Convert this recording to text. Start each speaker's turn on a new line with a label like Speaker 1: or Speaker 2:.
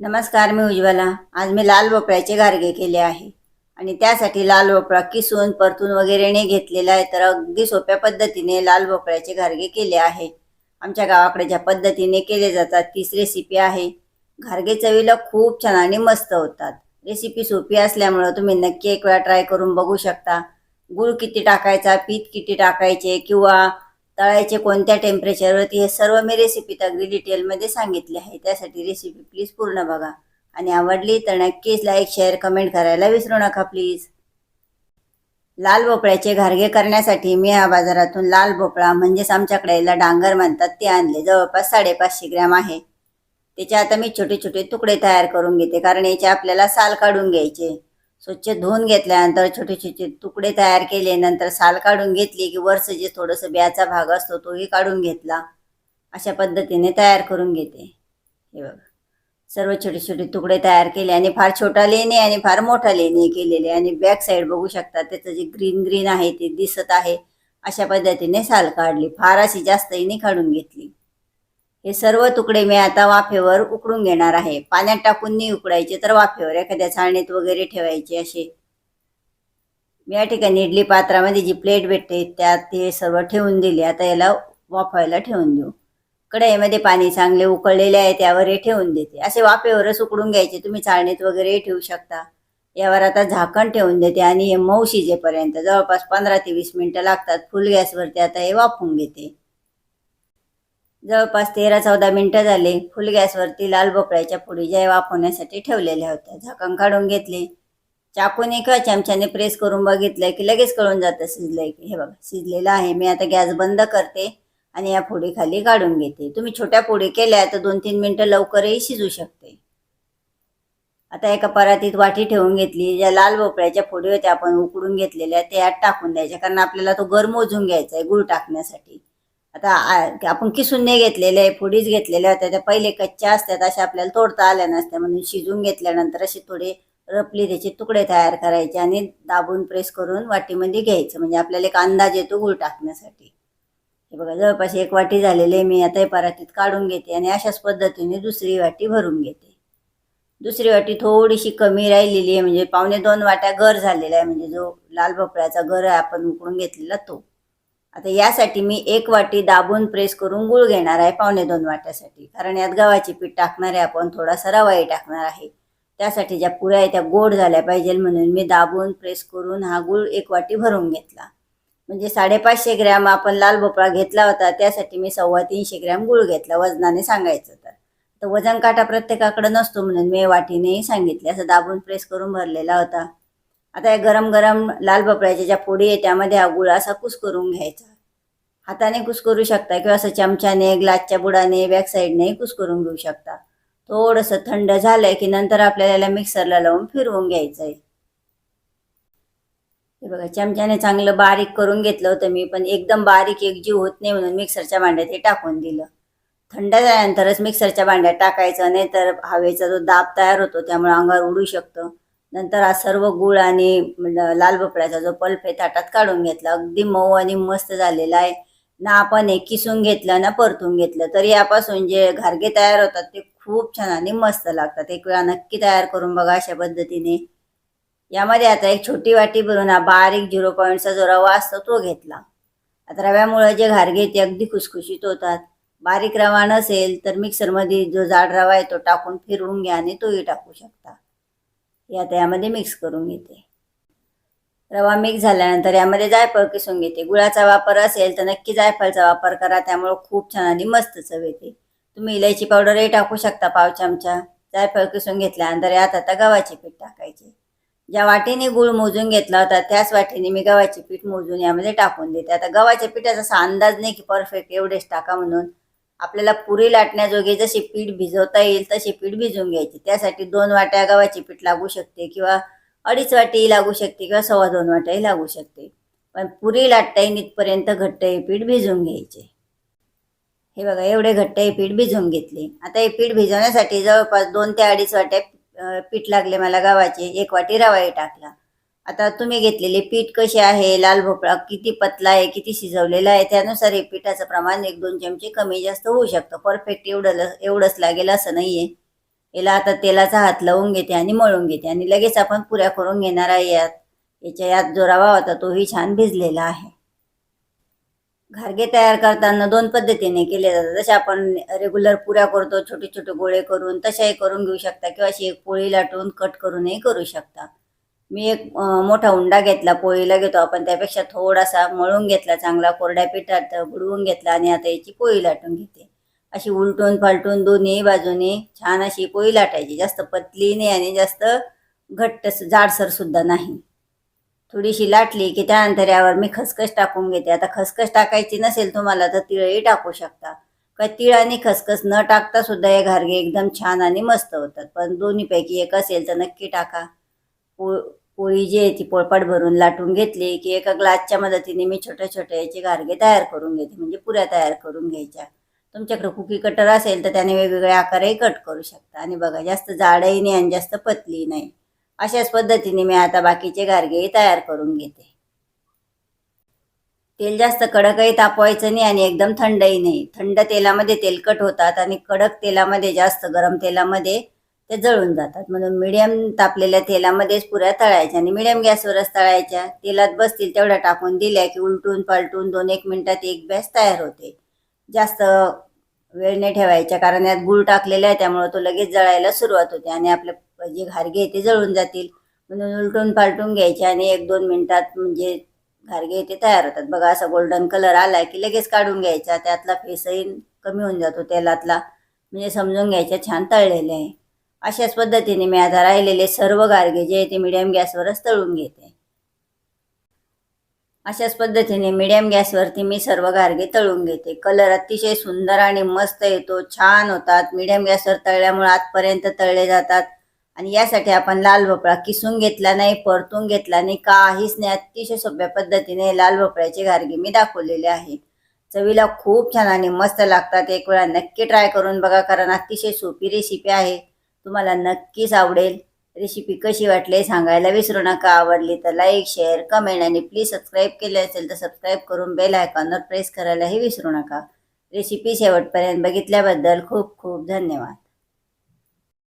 Speaker 1: नमस्कार मी उज्ज्वला. आज मी लाल भोपळ्याचे गारगे केले आहे. आणि त्यासाठी लाल भोपळा किसून परतून वगैरे घेतलेला आहे. तर अगदी सोप्या पद्धतीने लाल भोपळ्याचे गारगे केले आहे. आमच्या गावाकडे ज्या पद्धतीने केले जातात तीच रेसिपी आहे. घारगे चवीला खूप छान आणि मस्त होतात. रेसिपी सोपी असल्यामुळं तुम्ही नक्की एक वेळा ट्राय करून बघू शकता. गूळ किती टाकायचा पीठ किती टाकायचे किंवा तळायचे कोणत्या टेम्परेचरवरती हे सर्व मी रेसिपीत अगदी डिटेलमध्ये सांगितले आहे. त्यासाठी रेसिपी प्लीज पूर्ण बघा. आणि आवडली तर नक्कीच लाईक शेअर कमेंट करायला विसरू नका प्लीज लाल भोपळ्याचे घारगे करण्यासाठी मी या बाजारातून लाल भोपळा म्हणजेच आमच्याकडे याला डांगर म्हणतात ते आणले. जवळपास साडेपाचशे ग्रॅम आहे. त्याचे आता मी छोटे छोटे तुकडे तयार करून घेते कारण याचे आपल्याला साल काढून घ्यायचे. स्वच्छ धुवून घेतल्यानंतर छोटे छोटे तुकडे तयार केले नंतर साल काढून घेतली की वरचं जे थोडंसं ब्याचा भाग असतो तोही काढून घेतला. अशा पद्धतीने तयार करून घेते. हे बघा. सर्व छोटे छोटे तुकडे तयार केले आणि फार छोटा लेणे आणि फार मोठा लेणे केलेले आणि बॅक साईड बघू शकता त्याचं जे ग्रीन ग्रीन आहे ते दिसत आहे. अशा पद्धतीने साल काढली. फार अशी जास्तही नाही काढून घेतली. हे सर्व तुकडे मी आता वाफेवर उकडून घेणार आहे. पाण्यात टाकून नाही उकडायचे तर वाफेवर एखाद्या चाळणीत वगैरे ठेवायचे असे. मी या ठिकाणी इडली पात्रामध्ये जी प्लेट भेटते त्यात ते सर्व ठेवून दिले. आता याला वाफायला ठेवून देऊ. कढईमध्ये पाणी चांगले उकळलेले आहे त्यावर हे ठेवून देते. असे वाफेवरच उकडून घ्यायचे तुम्ही चाळणीत वगैरे ठेवू शकता. यावर आता झाकण ठेवून देते आणि हे मऊ शिजेपर्यंत जवळपास पंधरा ते वीस मिनिटं लागतात. फुल गॅसवरती आता हे वाफवून घेते. जवळपास तेरा चौदा मिनिटं झाले. फुल गॅसवरती लाल भोपळ्याच्या पुडी ज्या वाफवण्यासाठी ठेवलेल्या होत्या. झाकण काढून घेतले. चाकूने किंवा चमच्याने प्रेस करून बघितलं की लगेच कळून जातं शिजलंय की हे बघा शिजलेलं आहे. मी आता गॅस बंद करते आणि या फोडी खाली काढून घेते. तुम्ही छोट्या पुडी केल्या तर दोन तीन मिनटं लवकरही शिजू शकते. आता एका परातीत वाटी ठेवून घेतली. ज्या लाल भोपळ्याच्या फोडी होत्या आपण उकडून घेतलेल्या त्या टाकून द्यायच्या. कारण आपल्याला तो गर मोजून घ्यायचा आहे गुळ टाकण्यासाठी. आता आपण किसून नाही घेतलेले आहे फोडीच घेतलेल्या होत्या त्या पहिले कच्च्या असतात अशा आपल्याला तोडता आल्या नसत्या म्हणून शिजून घेतल्यानंतर असे थोडे रपली त्याचे तुकडे तयार करायचे आणि दाबून प्रेस करून वाटीमध्ये घ्यायचं. म्हणजे आपल्याला एक अंदाज येतो गुळ टाकण्यासाठी. हे बघा जवळपास एक वाटी झालेली आहे मी आता परातीत काढून घेते आणि अशाच पद्धतीने दुसरी वाटी भरून घेते. दुसरी वाटी थोडीशी कमी राहिलेली आहे म्हणजे पावणे दोन वाट्या गर झालेला आहे म्हणजे जो लाल भोपळ्याचा गर आहे आपण उकडून घेतलेला तो. आता यासाठी मी एक वाटी दाबून प्रेस करून गुळ घेणार आहे पावणे दोन वाट्यासाठी. कारण यात गव्हाचे पीठ टाकणार आहे आपण थोडासा रवाही टाकणार आहे. त्यासाठी ज्या पुऱ्या आहे त्या गोड झाल्या पाहिजे म्हणून मी दाबून प्रेस करून हा गुळ एक वाटी भरून घेतला. म्हणजे साडेपाचशे ग्रॅम आपण लाल भोपळा घेतला होता त्यासाठी मी सव्वा तीनशे ग्रॅम गुळ घेतला वजनाने सांगायचं तर. तर वजन काटा प्रत्येकाकडे नसतो म्हणून मी वाटीनेही सांगितले असं दाबून प्रेस करून भरलेला होता. आता या गरम गरम लाल भोपळ्याच्या ज्या फोडी आहे त्यामध्ये हा गुळ असा कुस करून घ्यायचा. हाताने कुस करू शकता किंवा असं चमच्याने ग्लासच्या बुडाने बॅक साईडने कुस करून घेऊ शकता. थोडंसं थंड झालंय की नंतर आपल्याला याला मिक्सरला लावून फिरवून घ्यायचं आहे हे बघा चमच्याने चांगलं बारीक करून घेतलं होतं मी पण एकदम बारीक एक जीव होत नाही म्हणून मिक्सरच्या भांड्यात हे टाकून दिलं. थंड झाल्यानंतरच मिक्सरच्या भांड्यात टाकायचं नाही तर हवेचा जो दाब तयार होतो त्यामुळे अंगावर उडू शकतं. नंतर हा सर्व गुळ आणि लाल भोपळ्याचा जो पल्प आहे ताटात काढून घेतला. अगदी मऊ आणि मस्त झालेला आहे. ना आपण हे किसून घेतलं ना परतून घेतलं तर यापासून जे घारगे तयार होतात ते खूप छान आणि मस्त लागतात. एक वेळा नक्की तयार करून बघा अशा पद्धतीने. यामध्ये आता एक छोटी वाटी भरून हा बारीक झिरो पॉईंटचा जो रवा असतो तो घेतला. आता रव्यामुळे जे घारगे ते अगदी खुसखुशीत होतात. बारीक रवा नसेल तर मिक्सरमध्ये जो जाड रवा आहे तो टाकून फिरवून घ्या आणि तोही टाकू शकता. यात यामध्ये मिक्स करून घेते. रवा मिक्स झाल्यानंतर यामध्ये जायफळ किसून घेते. गुळाचा वापर असेल तर नक्की जायफळचा वापर करा. त्यामुळं खूप छान आणि मस्त चव येते. तुम्ही इलायची पावडरही टाकू शकता पाव चमचा. जायफळ किसून घेतल्यानंतर यात आता गव्हाचे पीठ टाकायचे. ज्या वाटीने गुळ मोजून घेतला होता त्याच वाटीने मी गव्हाचे पीठ मोजून यामध्ये टाकून देते. आता गव्हाच्या पिठाचा असा अंदाज नाही की परफेक्ट एवढेच टाका म्हणून. आपल्याला पुरी लाटण्याजोगे जसे पीठ भिजवता येईल तसे पीठ भिजवून घ्यायचे. त्यासाठी दोन वाट्या गव्हाचे पीठ लागू शकते किंवा अडीच वाटीही लागू शकते किंवा सव्वा दोन वाट्याही लागू शकते. पण पुरी लाटता येईल इथपर्यंत घट्ट हे पीठ भिजवून घ्यायचे. हे बघा एवढे घट्ट हे पीठ भिजवून घेतले. आता हे पीठ भिजवण्यासाठी जवळपास दोन ते अडीच वाट्या पीठ लागले मला गव्हाचे. एक वाटी रवाही टाकला. आता तुम्ही घेतलेले पीठ कसे आहे? लाल भोपळा किती पतला आहे? किती शिजवलेला आहे? त्यानुसार हे पिठाचं प्रमाण एक दोन चमचे कमी जास्त होऊ शकतं. परफेक्ट एवढं ल- एवढंच लागेल असं नाही आहे याला आता तेलाचा हात लावून घेते आणि मळून घेते आणि लगेच आपण पुऱ्या करून घेणार आहे यात. याच्या यात जो रवा होता तोही छान भिजलेला आहे. घारगे तयार करताना दोन पद्धतीने केले जातात. जसे आपण रेग्युलर पुऱ्या करतो छोटे छोटे गोळे करून तशाही करून घेऊ शकता किंवा अशी एक पोळी लाटून कट करूनही करू शकता. मी एक मोठा उंडा घेतला पोळीला घेतो आपण त्यापेक्षा थोडासा मळून घेतला चांगला कोरड्या पिठात बुडवून घेतला आणि आता याची पोळी लाटून घेते. अशी उलटून फालटून दोन्ही बाजूने छान अशी पोळी लाटायची जास्त पतली नाही आणि जास्त घट्ट जाडसर सुद्धा नाही. थोडीशी लाटली की त्यानंतर यावर मी खसखस टाकून घेते. आता खसखस टाकायची नसेल तुम्हाला तर तिळही टाकू शकता. का तीळ आणि खसखस न टाकता सुद्धा हे घारगे एकदम छान आणि मस्त होतात. पण दोन्हीपैकी एक असेल तर नक्की टाका. पो पोळी जी आहे ती पोळपाट भरून लाटून घेतली की एका ग्लासच्या मदतीने मी छोट्या छोट्या याचे घारगे तयार करून घेते म्हणजे पुऱ्या तयार करून घ्यायच्या. तुमच्याकडे कुकी कटर असेल तर त्याने वेगवेगळे आकारही कट करू शकता. आणि बघा जास्त जाडही नाही आणि जास्त पतली नाही. अशाच पद्धतीने मी आता बाकीचे गारगेही तयार करून घेते. तेल जास्त कडकही तापवायचं नाही आणि एकदम थंडही नाही. थंड तेलामध्ये तेलकट होतात आणि कडक तेलामध्ये जास्त गरम तेलामध्ये ते जळून जातात. म्हणून मिडियम तापलेल्या तेलामध्येच पुऱ्या तळायच्या आणि मिडियम गॅसवरच तळायच्या. तेलात बसतील तेवढ्या टाकून दिल्या की उलटून पालटून दोन एक मिनिटात एक बॅस तयार होते. जास्त वेळ नाही ठेवायच्या कारण यात गुळ टाकलेला आहे त्यामुळं तो लगेच जळायला सुरुवात होते आणि आपले जे घारगे आहे ते जळून जातील. म्हणून उलटून पालटून घ्यायचे आणि एक दोन मिनिटात म्हणजे घारगे ते तयार होतात. बघा असा गोल्डन कलर आला की लगेच काढून घ्यायचा. त्यातला फेसही कमी होऊन जातो तेलातला. म्हणजे समजून घ्यायचा छान तळलेले आहे. अशाच पद्धतीने मी आता राहिलेले सर्व गारगे जे आहे ते मिडियम गॅसवरच तळून घेते. अशाच पद्धतीने मिडियम गॅसवरती मी सर्व गारगे तळून घेते. कलर अतिशय सुंदर आणि मस्त येतो छान होतात. मिडियम गॅसवर तळल्यामुळे आतपर्यंत तळले जातात. आणि यासाठी आपण लाल भोपळा किसून घेतला नाही परतून घेतला नाही काहीच नाही. अतिशय सोप्या पद्धतीने लाल भोपळ्याचे गारगे मी दाखवलेले आहे. चवीला खूप छान आणि मस्त लागतात. एक वेळा नक्की ट्राय करून बघा कारण अतिशय सोपी रेसिपी आहे. तुम्हाला नक्कीच आवडेल. रेसिपी कशी वाटली सांगायला विसरू नका. आवडली तर लाईक शेअर कमेंट आणि प्लीज सबस्क्राईब केले असेल तर सबस्क्राईब करून बेल आयकॉनवर प्रेस करायलाही विसरू नका. रेसिपी शेवटपर्यंत बघितल्याबद्दल खूप खूप धन्यवाद.